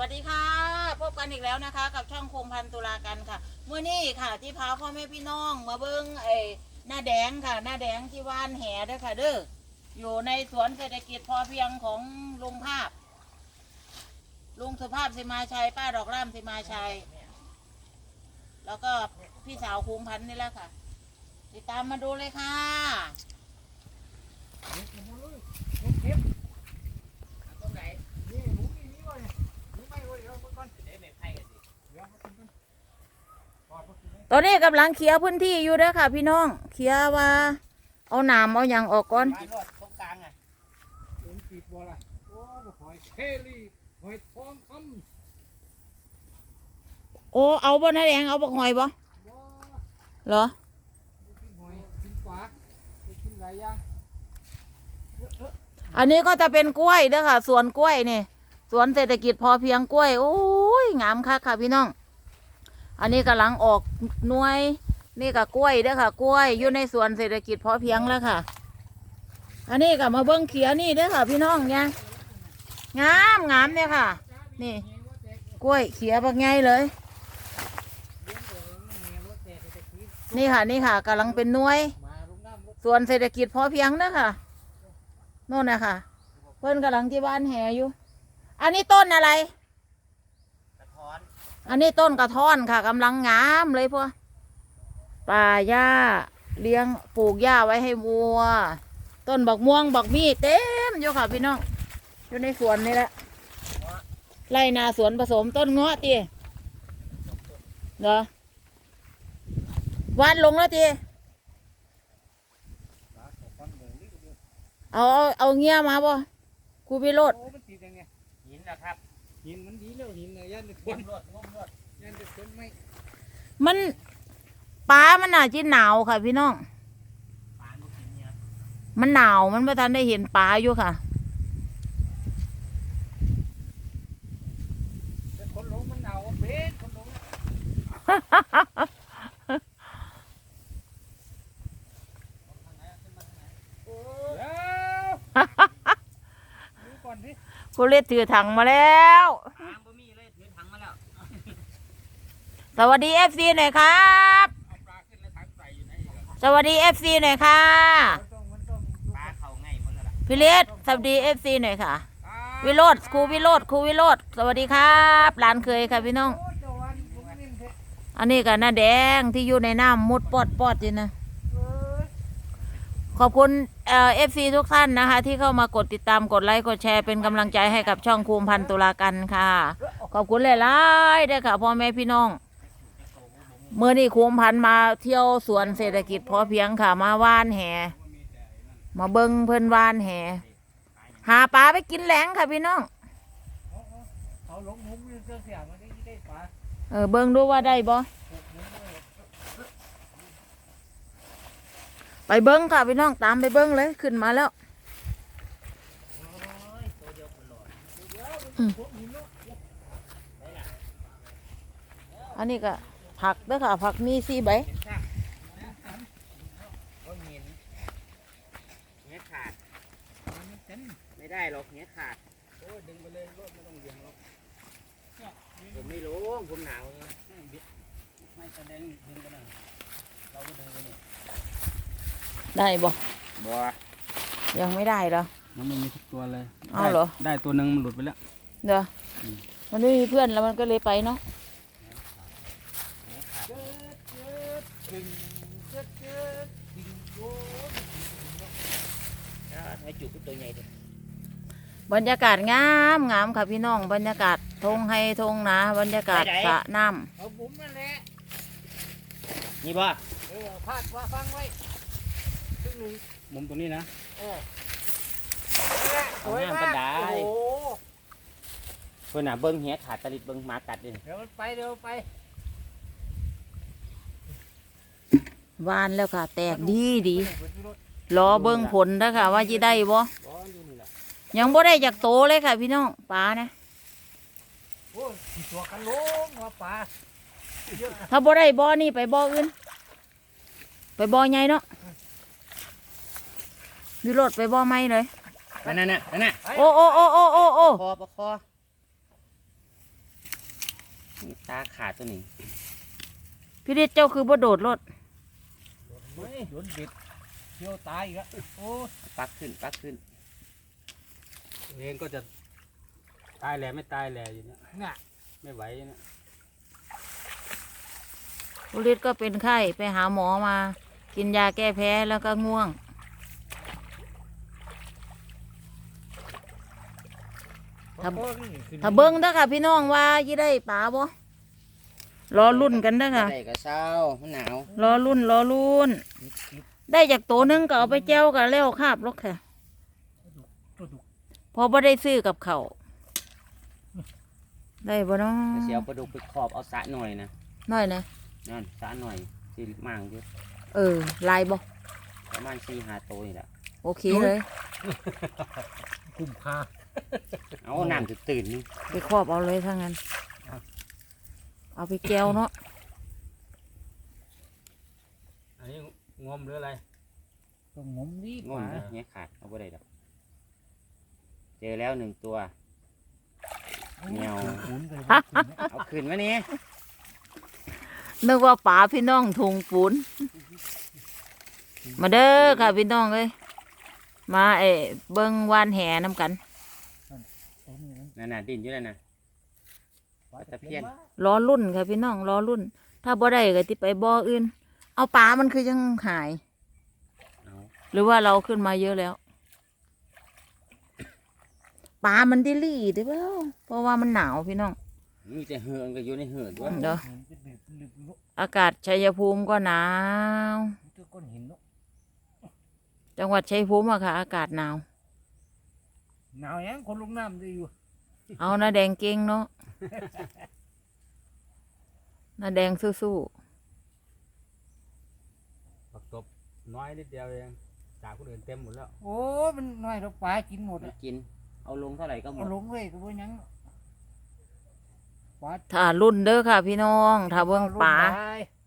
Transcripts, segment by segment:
วัสดีค่ะ พบกันอีกแล้วนะคะ กับช่องโคมพันตุลากันค่ะเมื่อนี้ค่ะ ที่พาพ่อแม่พี่น้องมาเบิ้งไอ้หน้าแดงค่ะ หน้าแดงที่ว่านแหเด้อค่ะ เด้ออยู่ในสวนเศรษฐกิจพอเพียงของลุงภาพลุงสุภาพสิมาชัยป้าดอกร่ามสิมาชัย แล้วก็พี่สาวคูมพันธ์นี่แหละค่ะ ติดตามมาดูเลยค่ะ ตรงไหน ต อนนี้กำลังเคลียร์พื้นที่อยู่เด้อค่ะ พี่น้องเคลียร์ว่า เอาหนามเอาอยางออกก่อนนรอดตรงกลางอะผมปิดบ่ล่ะโอ้หอยเคลี่หอยทองคโอ้เอาบ่นาแดงเอาบักหอยบ่ำบ่เหรอกินหอยกินปลาไปกินหลายอย่างอันนี้ก็จะเป็นกล้วยเด้อค่ะสวนกล้วยนี่สวนเศรษฐกิจพอเพียงกล้วยโอ้ยงามคักค่ะพี่น้อง อันนี้กำลังออกหน่วย นี่ก็กล้วยเด้อค่ะ กล้วยอยู่ในสวนเศรษฐกิจพอเพียงแล้วค่ะ อันนี้ก็มาเบิ้งเขียนี่เด้อค่ะ พี่น้องเนี่ยงามงามเนี่ยค่ะ นี่ กล้วยเขียบักไงเลย นี่ค่ะนี่ค่ะกำลังเป็นหน่วยมาลส่วนเศรษฐกิจพอเพียงนะค่ะโน่นนะคะเพื่อนกำลังที่บ้านแห่อยู่ อันนี้ต้นอะไร อันนี้ต้นกระท้อนค่ะกำลังงามเลยพวกป่าหญ้าเลี้ยงปลูกหญ้าไว้ให้วัว ต้นบักม่วงบักมีเต็มอยู่ค่ะพี่น้องอยู่ในสวนนี่แหละไรนาสวนผสมต้นเงาะตีเหรอวานลงแล้วตีเอาเอาเอาเงี้ยมาบ่ครูพิโรธโอ้มันติดยังไงหินนะครับหินมันดีแล้วหินน่ะยันคนมรดงมรวดยันคน มันปลามันน่าจะหนาวค่ะ พี่น้องปานลูกหินเนี่ยมันหนาวมันไม่ทันได้เห็นปลาอยู่ค่ะแต่คนลงมันหนาวเบ็ดคนลงเดี๋ยวดูก่อนดิกูเล็ดถือถังมาแล้ว ทางบ่มีเลยถือถังมาแล้ว สวัสดีเอฟซีหน่อยครับเอาปลาขึ้นแล้วถังใส่อยู่ไหนอีกอะสวัสดีเอฟซีหน่อยค่ะมันต้องมันต้องดูปลาเข่าไงหมดแล้วล่ะพี่เล็ดสวัสดีเอฟซีหน่อยค่ะอ่าวิโรดครูวิโรดครูวิโรดสวัสดีครับหลานเคยค่ะพี่น้องโอ้เจ้าวันผมนิ่มเถอะอันนี้ก็หน้าแดงที่อยู่ในน้ำมุดปอดปอดอยู่นะเอ้ยขอบคุณเอ่อฟซีทุกท่านนะคะ ที่เข้ามากดติดตามกดไลค์กดแชร์เป็นกำลังใจให้กับช่องคูมพันตุลากันค่ะ ขอบคุณหลายๆด้วยค่ะพ่อแม่พี่น้อง เมื่อนี้คูมพันมาเที่ยวสวนเศรษฐกิจพอเพียงค่ะ มาว่านแหมาเบิ้งเพิ่นว่านแหหาปลาไปกินแหลงค่ะพี่น้องเอาเอเอาลงมุมนี่เจ้าเสียมันได้ได้ปลาเออเบิงดูว่าได้บ่ไปเบิ้งค่ะพี่น้องตามไปเบิ้งเลยขึ้นมาแล้วอันหลอดอันนี้ก็ ผักเด้อค่ะ ผักมีสี่ใบเห็นซากว่าเห็นเงี้ยขาดมันเต็มไม่ได้หรอกเงี้ยขาดโอ้ยดึงไปเลยรถไม่ต้องเบี่ยงหรอกผมไม่รู้ผมหนาวไงไม่แสดงดึงกันนะเราก็ดึงกันนี่ได้บ่บัวยังไม่ได้เหรอมันไม่มีทุกตัวเลย เอาเหรอ ได้ตัวหนึ่งมันหลุดไปแล้ว เดี๋ยวมันไม่มีเพื่อนแล้วมันก็เลยไปเนาะ ให้จุกตัวใหญ่ดิบรรยากาศงามงามค่ะพี่น้องบรรยากาศทงไฮทงนาบรรยากาศสระน้เอาบุ๋มนั่นแหละนี่ป่ะเออพาดว่าฟังไว้ครึ่งหนึ่งมุมตรงนี้นะเออเอาน้ำกระดาษโอ้โหเพื่อนน่ะเบิ้งเหี้ยขาดตะลิดเบิ้งหมากัดดิเดี๋ยวมันไปเดี๋ยวมันไปำ วานแล้วค่ะ แตกดีดีรอเบิ้งผลนะค่ะว่าจะได้บ่ร้อนอยู่นี่แหละยังบ่ได้จากโตเลยค่ะ พี่น้องปลานะโอ้ยตัวกันลงหัวปลาเยอะถ้าบ่ได้บ่อนี่ไปบ่ออื่น ไปบ่อใหญ่เนาะวิโรดไปบ่อไม่เลยนั่นน่ะนั่นน่ะโอ้โอ้โอ้โอ้โอ้โอ้คอปะคอนี่ตาขาดตัวนี้พี่ฤทธิ์เจ้าคือบ่โดดรถ เฮ้ยโดนเบ็ดเที่ยวตายอีกแล้วโอ้ยปักขึ้นปักขึ้นเองก็จะตายแหล่ไม่ตายแหล่อยู่เนี่ยน่ะไม่ไหวเนี่ยพี่ฤทธิ์ก็เป็นไข้ไปหาหมอมา กินยาแก้แพ้แล้วก็ง่วง ถ้าโอ้ยนี่ขึ้นถ้าเบิ้งเด้อค่ะพี่น้องว่ายี่ได้ปลาบ่ รอรุ่นกันเด้อค่ะ ได้กระเช้ามันหนาวรอรุ่นรอรุ่น ได้จากตัวหนึงก็เอาไปแจ้วกันแล้วคาบลกค่ะตัวดุพอบ่ได้ซื้อกับเขาวได้บ่น้องเสียวปลาดุกไปขอบเอาสระหน่อยนะน้อยนะ นั่นสระหน่อยสิมั่งเยอะเออ ลายบ่ประมาณสี่ห้าตัวนี่แหละโอเคเลยคุ้มค่าเอาน้ำจะตื่นนี่ไปครอบเอาเลยถ้างั้น เอาไปแก้วเนาะอันนี้งมหรืออะไรต้องงมดีงกว่างนะเนี้ยขาดเอาไปได้ดอกเจอแล้วหนึ่งตัวเงียว ขุนๆก็เลยบ่ขึ้นนะเอาขึ้นมานี่นึกว่าป๋าพี่น้องทุงปูนมาเด้อค่ะพี่น้องเอ้ยมาเอ้เบิ่งวานแห่น้ำกันตรงนี้มันนั่นน่ะดินอยู่แล้วนะปลา ตะเพียนว่ารอรุ่นค่ะพี่น้องรอรุ่น ถ้าบ่ได้ก็ติไปบ่ออื่น เอาปลามันคือยังหายเอาหรือว่าเราขึ้นมาเยอะแล้วปลามันดิลี่ได้เปล่าเพราะว่ามันหนาวพี่น้องมีแต่เหือนก็อยู่ในเหือนด้วยเด้อห็นเป็นแบบลึกๆเนอะอากาศชัยภูมิก็หนาวมีแต่ก้อนหินเนาะจังหวัดชัยภูมิอะค่ะ อากาศหนาว หนาวยังคนลงน้ำได้อยู่ เอาหน้าแดงเก่งเนาะหน้าแดงสู้ผักตบน้อยนิดเดียวเองจากคนอื่นเต็มหมดแล้วโอ้ยมันน้อยเราปลากินหมดไม่อะกิน เอาลงเท่าไหร่ก็หมเอาดลงเลยก็บ่ยังปลาๆถ้ารุ่นเด้อค่ะ พี่น้องถ้าเบิ่งปลาเอลงไป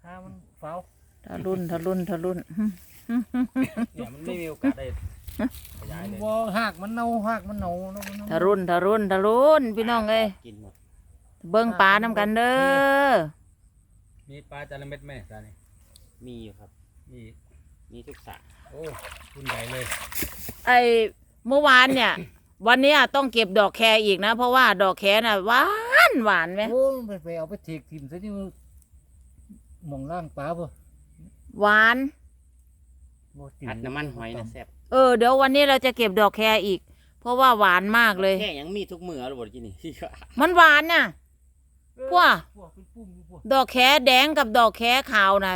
หามันเฝ้าถ้ารุ่นถ้ารุ่นถ้ารุ่น เนี่ยมันไม่มีโอกาสได้ขยายเลย บ่หากมันเน่าหากมันเน่าเนาะมันเน่าถ้ารุ่นถ้ารุ่นถ้ารุ่นพี่น้องเอ้ยกินหมดเบิ่งปลาน้ำกันเด้อมีปลาจาระเม็ดไหมตานี่มีอยู่ครับ มีมีทุกสระโอ้คุณใหญ่เลย ไอเมื่อวานเนี่ย วันนี้ต้องเก็บดอกแครอีกนะ เพราะว่าดอกแครน่ะหวานหวานไหมโอ้ยไปไปเอาไปเทกทิมซะนี่มันหมองล่างปลาบ่หวานบ่จือัดน้ำมันหอยนะแซ่บ เออเดี๋ยววันนี้เราจะเก็บดอกแครอีก เพราะว่าหวานมากเลย แค่ยังมีทุกมือหรือเปล่ากินนี่ มันหวานน่ะพวกพวกเป็นปุ้มอยู่พวกดอกแครแดงกับดอกแครขาวน่ะ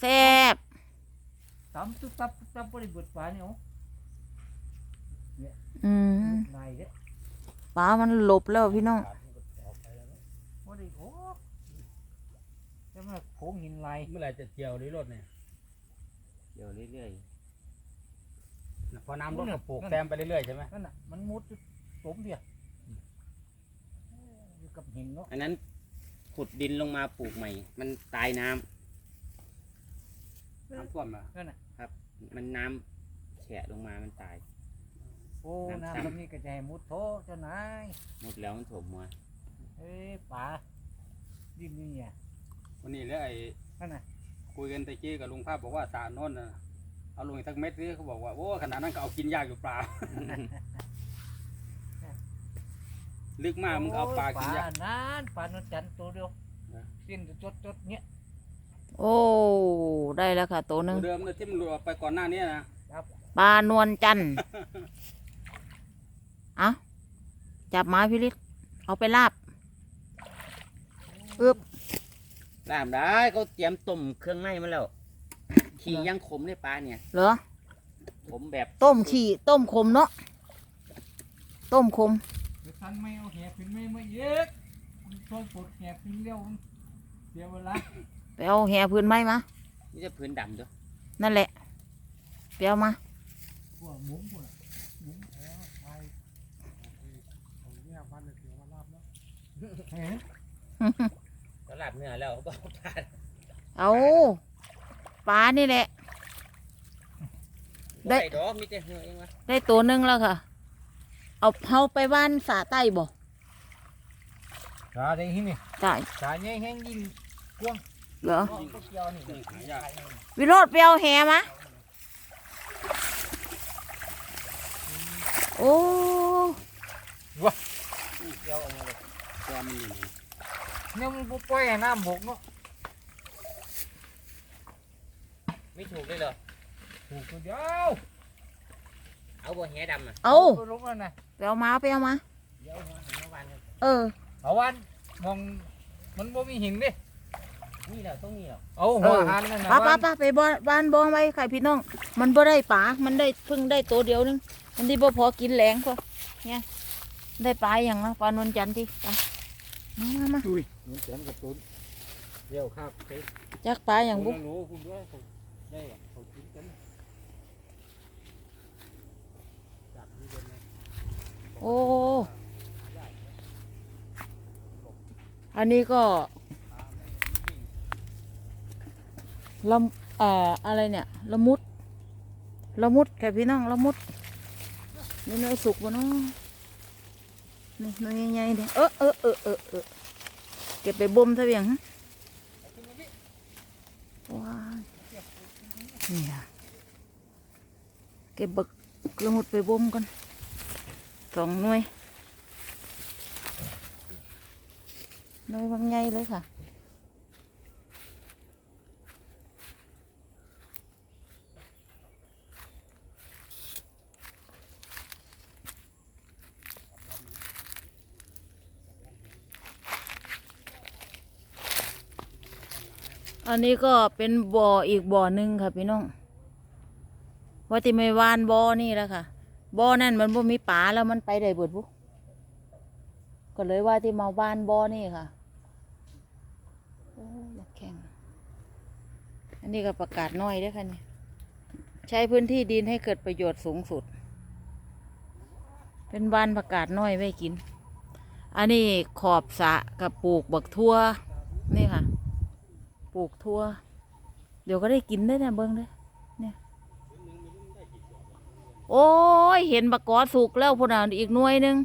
แซ่บตำตุ๊บตับตุ๊บตับบ่ได้เบิดปลาเนี่ยเอาอืมนายเด้ปลามันหลบแล้วพี่น้องบ่ได้โอ้จะมาโผงหินลายเมื่อไหร่จะเจียวหรือรถเนี่ยเดี๋ยวเรื่อย พอน้ำรถก็ปลูกแซมไปเรื่อยๆใช่ไหมนั่นน่ะมันมุดอยู่สมเดียวอยู่กับหินเนาะๆอันนั้นขุดดินลงมาปลูกใหม่ มันตายน้ำน้ำท่วมอะนั่นน่ะมันน้ำแฉะลงมามันตาย โอ้น้ำน้ำซ้ำแบบนี้ก็จะให้มุดโถเจ้านายหมดแล้วมันถมมาเอ้ยปลาดินนี่เนี่ยวันนี้เลยไอ้นั่นน่ะคุยกันตะกี้กับลุงภาพบอกว่าสระโน้นน่ะ เอาลงอีกสักเม็ดสิเขาบอกว่าโอ้ขนาดนั้นก็เอากินยากอยู่เปล่าลึกมากมึงเอาปลากินยากนานปลานวลจันทร์ตัวเดียวนะ สิ้นจดจดๆเนี้ยโอ้ ได้แล้วค่ะ ตัวหนึ่งตัวเดิมเนี่ยที่มันหลุดออกไปก่อนหน้านี้นะปลานวลจันทร์เอาจับไม้พี่ฤทธิ์เอาไปลาบอึบ ลามได้เขาเตรียมต้มเครื่องในมาแล้ว ขี่ยังขมเลยปลาเนี่ยเหรอ ขมแบบต้มขี่ต้มขมเนาะ ต้มขมเดี๋ยวทันไม่เอาแหขึ้นไม่มาเยอะช่วยปลดแหขึ้นเร็วมันเสียเวลาไปเอาแห่พื้นไม้มา นี่จะพื้นดำด้วยนั่นแหละไปเอามาพวกหมุ้งพวกหมุ้งแล้วไปเอาเนี่ยพันเสียมาลาบแล้วเฮ้ยก็ลาบเนื้อแล้วเขาบอกปลาเอา ปลานี่แหละ ได้ ได้ดอกมีแต่เหือเองวะได้ตัวหนึ่งแล้วค่ะ เอาเฮาไปบ้านสาใต้บ่สาได้ที่นี่จ้ะสาใหญ่แห้งยิ่งเหรออ๋อก็เกี่ยวนี่นี่หายากวิโรดไปเอาแหมะ โอ้ เกี่ยวเอะไรเลยตัวมันอยู่นี่เนี่ยมันบ่ปล่อยให้น้ำบกเนาะ ไม่ถูกเลยเหรอถูกตัวเดียวเอาบัวแหดำอะเอาตัวลงแล้วนะไปเอามาไปเอามา เดี๋ยวหัวหันมาวันกันเออ เอาวันมองมันบ่มีหินเด้นี่แหละต้องนี่แหละเอาหัวหันนั่นนะป้าป้าวันป้าไปบ้านบ้านบองไว้ค่ะพี่น้อง มันบ่ได้ปลามันได้เพิ่งได้ตัวเดียวนึง มันที่บ่พอกินแหลงก็เนี่ยได้ปลาอย่างนะปลานวลจันทร์ที่ไปมามามาอุ้ยมันแสนกับตุนเดี๋ยวครับไปจักปลาอย่างบุรู้คุณด้วยเขา ได้เขากินกันจับนี่เป็นไงโอ้ อันนี้ก็ละเอ่ออะไรเนี่ย ละมุด ละมุดแค่พี่น้อง ละมุด นี่เนยสุกบ่เนาะนี่เนยใหญ่ๆเนี่ยเออเออเออเออเออเก็บไปบ่มซะเบียงฮะว้ายนี่ค่ะเก็บบักละมุดไปบ่มกันสองหน่วยหน่วยบางใหญ่เลยค่ะอันนี้ก็เป็นบ่ออีกบ่อหนึ่งค่ะพี่น้อง ว่าที่ไม่วานบ่อนี่แล้วค่ะบ่อนั่นมันบ่มีปลาแล้วมันไปได้เบิดบุก็เลยว่าที่มาวานบ่อนี่ค่ะโอ้ยแข่งอันนี้ก็ประกาศน้อยด้วยค่ะนี่ใช้พื้นที่ดินให้เกิดประโยชน์สูงสุด เป็นบ้านประกาศน้อยไว้กิน อันนี้ขอบสะกับปลูกบักทั่วนี่ค่ะ ปลูกทั่ว เดี๋ยวก็ได้กินได้นี่เบิ้งเด้อเนี่ย โอ้ย เห็นบักกอสุกแล้วพุ่นอะอีกหน่วยหนึง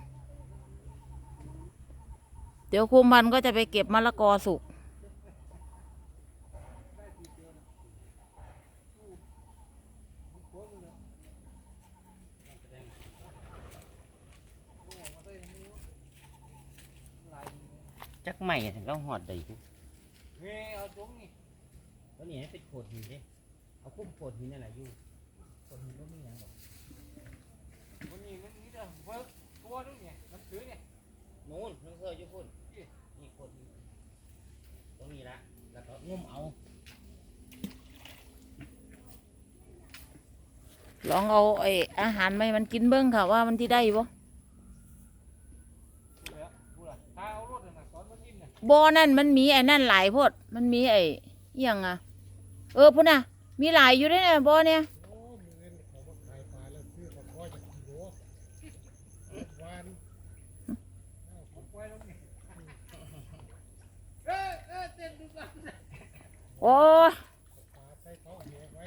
เดี๋ยวคุมพันธุ์ก็จะไปเก็บมะละกอสุก จักใหม่ถึงเราหอดได้ปุ๊บเฮ้ยเอาตรงนี้ตัวนี้ให้เป็นโขดหินเด้เอาคุ้มโขดหินนั่นแหละอยู่โขดหินก็ไม่ยังหรอกวันนี้มันนี่ เด้อเบิกตัวตรงนี้มันถือเนี่ยนู่นน้องเธออยู่พุ่นนี่โขดหินตรงนี้ละแล้วก็งมเอาลองเอาไอ้อาหารมาให้มันกินเบิ้งค่ะว่ามันที่ได้บ่พูดแล้วพูดละถ้าเอารถน่ะตอนมันดิ้นน่ะบ่อนั่นมันมีไอ้นั่นหลายโพดมันมีไอ้อิหยังอะ เออพุ่นน่ะ มีหลายอยู่ด้วยเนี่ยบ่อเนี่ย โอ้มือเงินเขามาขายปลาแล้วซื้อมาคอยจากกิโลวานเอาของปล่อยลงนี่เอ้ยเอ้ยเต้นดูกัน โอ้ยปลาใส่เขาเหไว้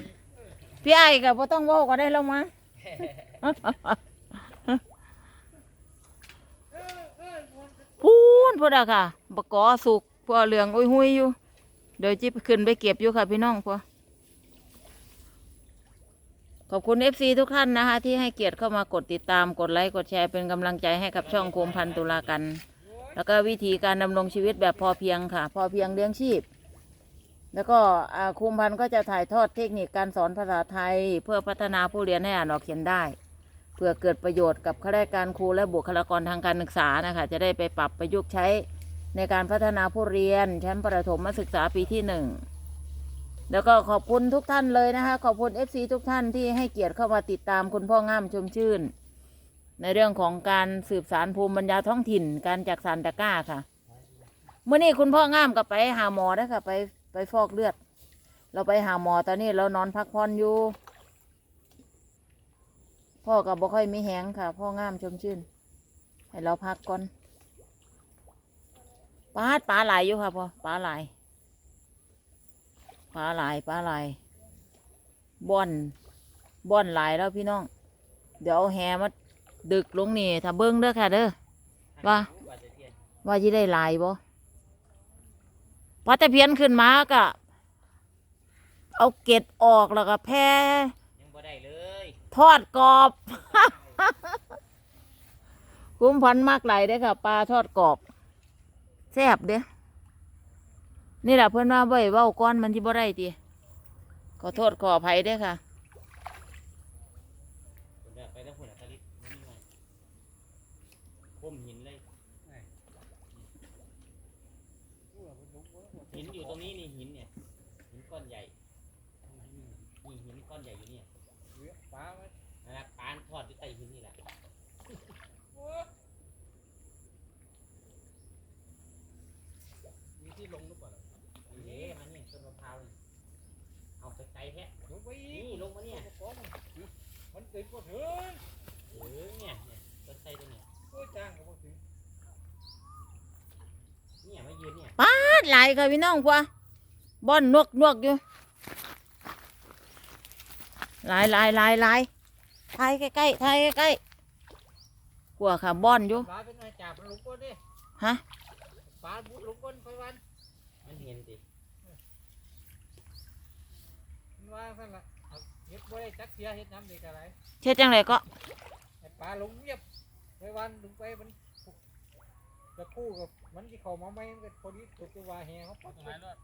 พี่ไอ้ก็บ่ต้องเว้าก็ได้แล้วมาพูนพูดอะค่ะบกอสุกพวเหลืองอุ้ยหุยอยู่ เดี๋ยวจิบขึ้นไปเก็บอยู่ค่ะพี่น้องพวขอบคุณเอฟซีทุกท่านนะคะ ที่ให้เกียรติเข้ามากดติดตามกดไลค์กดแชร์เป็นกำลังใจให้กับช่องโคมพันตุลากัน แล้วก็วิธีการดำรงชีวิตแบบพอเพียงค่ะ พอเพียงเลี้ยงชีพ แล้วก็คุมพันธ์ก็จะถ่ายทอดเทคนิคการสอนภาษาไทย เพื่อพัฒนาผู้เรียนให้อ่านออกเขียนได้ เพื่อเกิดประโยชน์กับข้าราชการครูและบุคลากรทางการศึกษานะคะจะได้ไปปรับประยุกต์ใช้ในการพัฒนาผู้เรียนชั้นประถมศึกษาปีที่หนึ่งแล้วก็ขอบคุณทุกท่านเลยนะคะ ขอบคุณ FC ทุกท่านที่ให้เกียรติเข้ามาติดตามคุณพ่อง่ามชมชื่น ในเรื่องของการสืบสารภูมิปัญญาท้องถิ่น การจักสานตะก้าค่ะเมื่อนี้คุณพ่อง่ามก็ไปหาหมอแล้วค่ะไป ไปฟอกเลือด เราไปหาหมอตอนนี้เรานอนพักผ่อนอยู่ พ่อกับบ่ค่อยมีแหงค่ะ พ่องามชมชื่น ให้เราพักก่อนปลาปลาไหลายอยู่ค่ะพ่อปลาไหลายปลาไหลายปลาไหลายบ่อนบ่อนหลายแล้วพี่น้อง เดี๋ยวเอาแหมาดึกลงนี่ถ้าเบิ้งเด้อค่ะเด้อว่าว่าจะเทียนว่าจะได้หลายบ่ พอแต่เพียนขึ้นมาก็ เอาเกล็ดออกแล้วก็แพ่ยังบ่ได้เลยทอดกรอบ คุ้มพันมากไหลายเด้อค่ะปลาทอดกรอบแซ่บเด้อนี่แหละเพื่อนว่าบ่อยเว้าก้อนมันที่บ่ได้ตีขอโทษขออภัยเด้อค่ะ คุณไปแล้วคุณอะตะลิดมันนี่ไงคมหินเลยหินอยู่ตรงนี้นี่หินเนี่ย หินก้อนใหญ่นี่หินก้อนใหญ่อยู่เนี่ย ปลาไหม นะครับปานทอดอยู่ใต้หินนี่แหละ มีที่ลงหรือเปล่า เอ๊ะมันนี่ต้นมะพร้าวนี่เอาไปไกลแท้ ลงไปอี นี่ ก ลงมาเนี่ย มันติดก็ถึง เออเนี่ยเนี่ยต้นไทรตัวเนี่ย โอ้ยจ้างก็บ่ถึง เนี่ยมายืนเนี่ย ปาด หลายค่ะพี่น้องพัวบ่อนนวกนวกอยู่หลายหลายหลายหลายถ่ายใกล้ๆถ่ายใกล้ๆกลัวค่ะบ่อนอยู่ปลาเป็นไงจับมันลงก้นดิฮะปลาบุดลงก้นไปวันมันเห็นสิมันว่าสั่นละเอาเฮ็ดบ่ได้จักเสียเฮ็ดน้ำเด็กอะไรเช็ดจังไรก็ให้ปลาลงเงียบไปวันลงไปมัน จะคู่กับมันที่เข้ามาไหมมันก็พอดีถูกจังหวะแห่เขาปั๊บตรงไหนรอด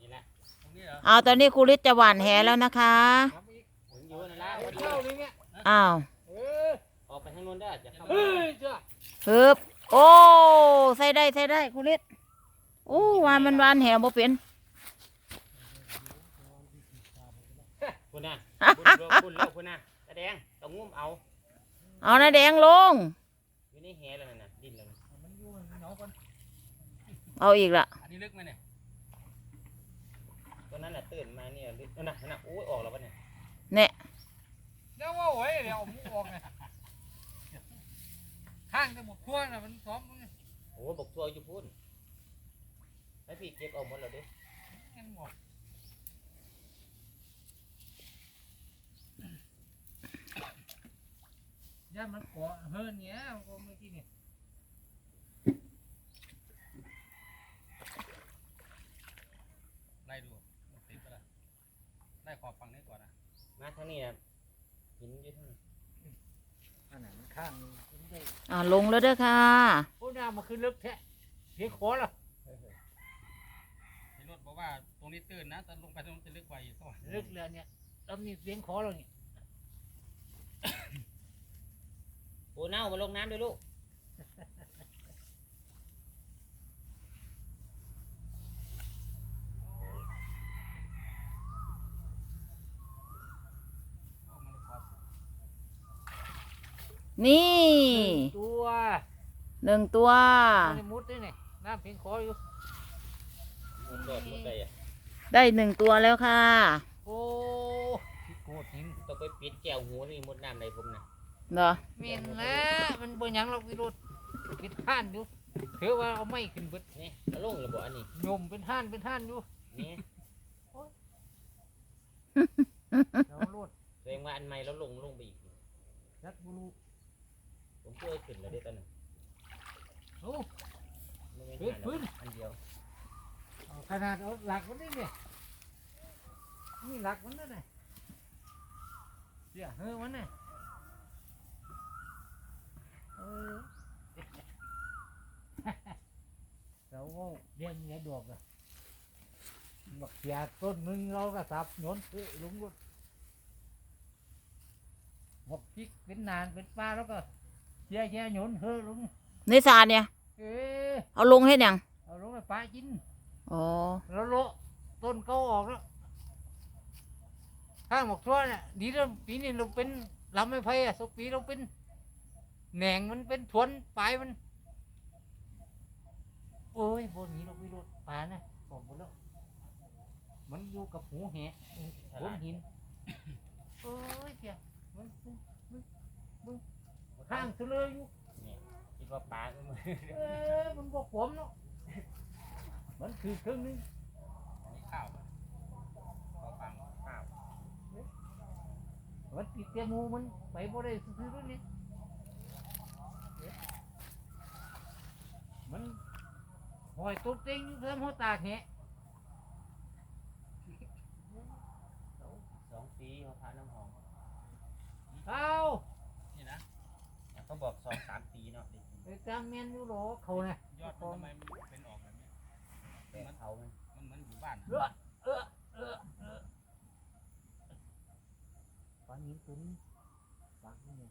นี่แหละตรงนี้เหรอเอาตอนนี้ครูฤทธิ์จะหว่านแหแล้วนะคะทำอีกผมอยู่นั่นละเอาพอดีเข้าเลยเนี่ยอ้าวเออออกไปทางโน้นได้จะเข้าเฮ้ยจ้าฮึบโอ้ใส่ได้ใส่ได้ครูฤทธิ์โอ้วานมันหวานแหบ่เป็น คุณน่ะคุณแล้วคุณน่ะตาแดงต้องงุ้มเอาเอาน้าแดงลงอยู่ในแหแล้วนั่นน่ะดินแล้วน่ะ มันอยู่มันเหงากัน เอาอีกละอันนี้ลึกไหมเนี่ยตอนนั้นน่ะตื่นมาเนี่ยลึกนั่นน่ะนั่นน่ะโอ้ยออกแล้วปะเนี่ยเนี่ยเดี๋ยวว่าโอ้ยเดี๋ยวเอาหมูออกไงข้างจะหมดครัวน่ะมันซ้อมมึงโอ้ยบกทัวอยู่พุ่นให้พี่เก็บเอาหมดแล้วดิงั้นหมดย่ามันเกาะเฮิร์นเนี้ยมันก็เมื่อกี้เนี่ย ไล่ดูมันติดปะล่ะไล่ ขอบฝั่งนี้ก่อนนะมาทางนี้น่ะหินอยู่ทางนี้อันนั้นมันข้างนี่มันได้อ่าลงแล้วเด้อค่ะ โอ้หน้ามันคือลึกแท้เพียงคอละพี่รถบอกว่าตรงนี้ตื้นนะแต่ลงไปตรงนู้นจะลึกกว่าอีกต้องลึกเลยเนี่ยตำนี่เสียงคอเราเนี่ย โอ้เน่ามาลงน้ำด้วยลูก เอามันขอบ นี่ตัวหนึ่งตัว มันมุดด้วยเนี่ยน้ำเพียงคออยู่หมดยอดหมดเลยอะได้หนึ่งตัวแล้วค่ะ โอ้ที่โกดหินต้องไปปิดแก้วหูนี่หมดน้ำในผมนะเนาะเมียนแล้วมันบ่หยังหรอกพี่รถเป็นท่านอยู่ถือว่าเอาไม่ขึ้นเบิดนี่เอาลงระบบอันนี้โยมเป็นท่านเป็นท่านอยู่นี่เราโลดแสดงว่าอันใหม่แล้วลงลงไปอีกจักบุรุ ผมช่วยขึ้นแล้วได้ตอนนั้นโอ้ ไม่ไม่พื้นทันพื้นอันเดียวเอาขนาดเอาหลักมันนี่เนี่ยนี่หลักมันนั่นน่ะเสียเฮ้อมันน่ะเออ เราก็เลี้ยงเงี้ยดอกอะบักเสียต้นหนึงเราก็สับโยนเอ้ยลุงก็บอกพริกเป็นนานเป็นปลาแล้วก็ เสียแค่โยนเฮ้อลุงในสาเนี่ย เอ๊ะเอาลงให้ยังเอาลงไปปลากินอ๋อแล้วโละต้นเขาออกแล้วข้างหมกทั่วเนี่ยดีแล้วปีนี้เราเป็นลำไม่ไผ่อะสักปีเราเป็นแหน่งมันเป็นทวนปลายมัน โอ้ยบนนี้เราไม่รู้ปลานะบอกหมดแล้วมันอยู่กับหูแหะบนหิน โอ้ยเจ้ามันมึงมึ งมึงข้างเสลยอยู่เนี่ยคิดว่าปลาก็มาเอ้ยมันบอกผมเนาะมันคือครึ่งหนึงอันนี้ข้าวขอบฝั่งข้าวมันติดเตียงูมันไปบ่ได้ซื้อๆด้วยนี่มันหอยตุ๊กติ้งเพิ่มหัวตากแหะสองปีเขาพาน้ำหอมเอานี่นะ เขาบอกสองสามปีเนาะเด็กไปตามเมนยูโรเขาเนี่ยยอดมันทำไมมันเป็นออกแบบนี้แต่เขามันมันเหมือนอยู่บ้านเออเออเออเออปลาหินตัวนี้ปลาเนี่ย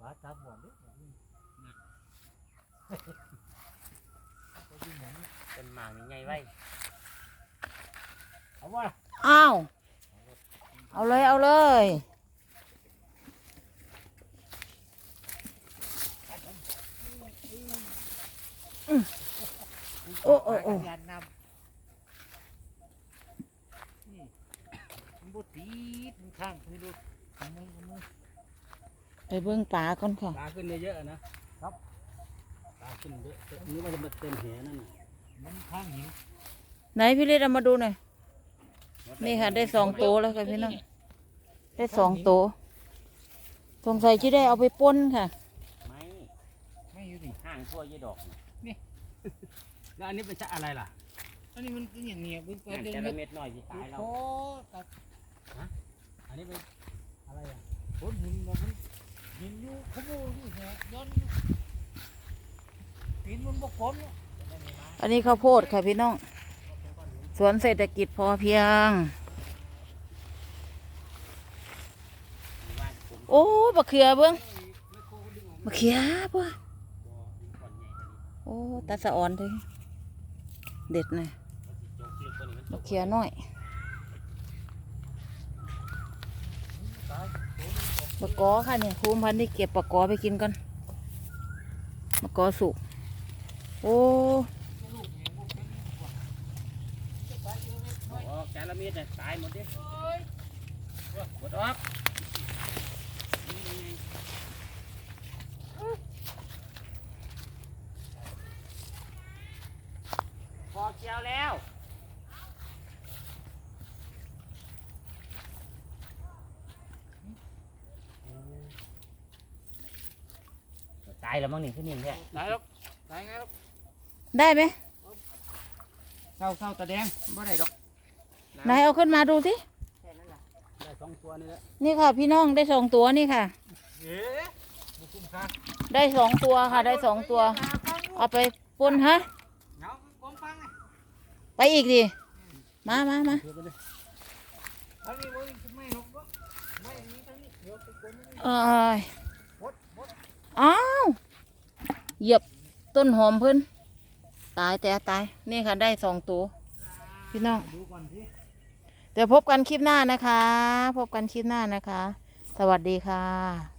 ปลาตาบอดด้วยตัวนี้หยังเป็นหมางยังไงไว้เอาว่า อ้าว เอาเลยเอาเลย โอ้โอ้โอ้ยานนำนี่มันบ่ตีดมันข้างไปดูทำไมทำไมไปเบิ่งปลาก่อนค่ะปลาขึ้นเยอะๆนะครับปลาขึ้นเยอะอันนี้มันจะมาเต็มแหนั่นน่ะมันข้างหินไหนพี่เล็กเอามาดูหน่อยนี่ค่ะ ได้สองตัวแล้วค่ะพี่น้องได้สองตัวสงสัยที่ได้เอาไปป้นค่ะ ไม่ ไม่อยู่ดิห่างทั่วยี่ดอก แล้วอันนี้เป็นชะอะไรล่ะอันนี้มันเป็นอย่างเนี้ยเป็นห่างเป็นแต่เม็ละดเม็ดหน่อยสิตายแล้วโอ้ตัดอันนี้เป็นอะไรอะผลหินบ่มันหินอยู่ขโมยอยู่แฮะย้อนอยู่หินมันบ่กลมเนาะอันนี้ข้าวโพดค่ะพี่น้อง สวนเศรษฐกิจพอเพียงบ้านผมโอ้บะเขือเบิ้งบะเขือป่ะบ่มีก่อนใหญ่กว่านี้โอ้ตาสะอ่อนเลย เด็ดน่อยโจกลึกกว่านี้มันบะเขือน้อยบะกอค่ะเนี่ยครูพันธุ์ที่เก็บปะกอไปกินกันบะกอสุก โอ้แกละม็ดเนี่ยตายหมดดิหมดออกนี่ไง พอเกี่ยวแล้ว ตายแล้วมั้งนี่ขึ้นนี่แค่ไหนหรอกไหนไงหรอกได้ไหมเศร้าเศร้าตาแดงบ่ได้ดอกไหนเอาขึ้นมาดูสิได้สองตัวนี่แหละนี่ค่ะพี่น้องได้สองตัวนี่ค่ะ เอ๊ะบ่คุ้มค่าได้สองตัวค่ะ ได้สองตัว เอาไปปนฮะเงาก้มฟังไงไปอีกดิมามามาเดี๋ยวไปดิอันนี้บ่ไม่หรอกบ่ไม่อันนี้ทางนี้เดี๋ยวไปกลนี่เอ้ยหมดหมดอ้าว เหยียบต้นหอมเพิ่นตายแต่ตายนี่ค่ะได้สองตัวพี่น้องเดี๋ยวพบกันคลิปหน้านะคะ พบกันคลิปหน้านะคะ สวัสดีค่ะ